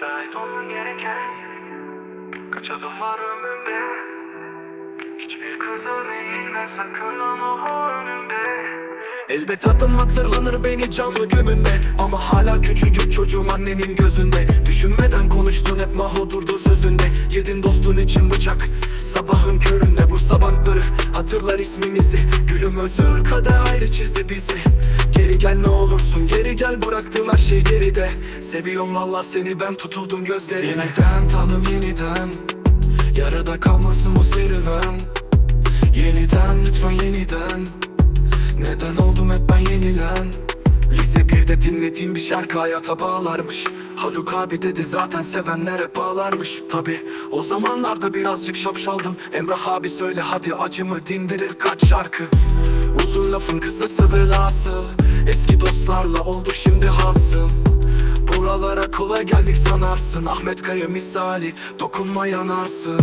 Şahit olman gereken Kaç adım var ömrümde Hiçbir kızın eğilme sakın ama o önümde. Elbet adım hatırlanır beni canlı gömünde Ama hala küçücük çocuğum annemin gözünde. Düşünmeden konuştun hep maho durdu sözünde. Yedin dostun için bıçak Sabahın köründe sabahları Hatırlar ismimizi. Gülüm özür kader ayrı çizdi bizi. Geri gel ne olursun geri gel bıraktım her şey geride. Seviyorum valla seni ben tutuldum gözlerine. Yeniden tanım yeniden. Yarıda kalmasın bu serüven. Yeniden lütfen yeniden. Neden oldum hep ben yenilen 1'de dinlediğim bir şarkı hayata bağlarmış. Haluk abi dedi zaten sevenler hep bağlarmış Tabi o zamanlarda birazcık şapşaldım. Emrah abi söyle hadi acımı dindirir kaç şarkı. Uzun lafın kısası velası Eski dostlarla olduk şimdi hasım Buralara kolay geldik sanarsın. Ahmet Kaya misali dokunma yanarsın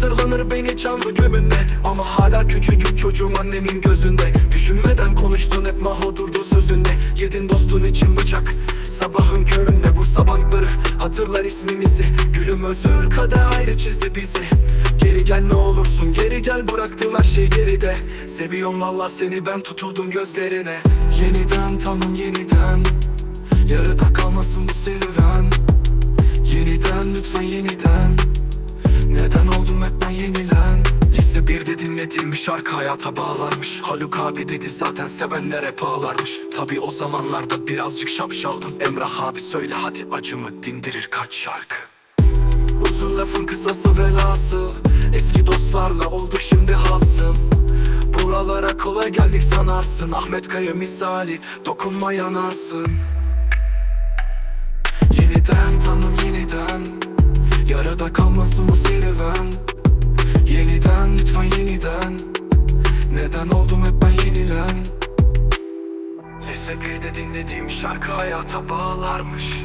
hatırlanır beni canlı gömünde Ama hala küçücük çocuğum annemin gözünde. Düşünmeden konuştun hep maho durdu sözünde. Yedin dostun için bıçak Sabahın köründe bu sabahları. Hatırlar ismimizi Gülüm özür kader ayrı çizdi bizi. Geri gel ne olursun geri gel bıraktım her şey geride. Seviyorum valla seni ben tutuldum gözlerine. Yeniden tanım yeniden. Yarıda kalmasın bu serüven. Yeniden lütfen yeniden dinlediğim şarkı hayata bağlarmış. Haluk abi dedi zaten sevenler hep Tabi o zamanlarda birazcık şapşaldım. Emrah abi söyle hadi acımı dindirir kaç şarkı. Uzun lafın kısası velası. Eski dostlarla olduk şimdi hasım. Buralara kolay geldik sanarsın. Ahmet Kaya misali dokunma yanarsın. Yeniden tanım yeniden. Yarada kalmasın bu serüven Tepe'de dinlediğim şarkı hayata bağlarmış.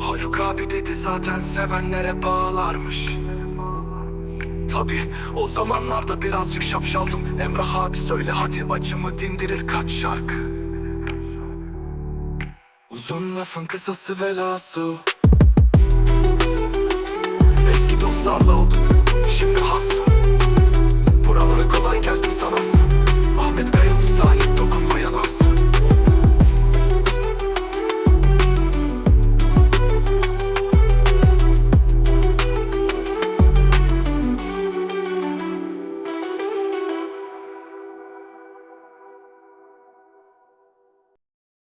Haluk abi dedi zaten sevenlere bağlarmış. Tabi o zamanlarda birazcık şapşaldım. Emrah abi söyle hadi acımı dindirir kaç şarkı. Uzun lafın kısası velası. Eski dostlarla oldu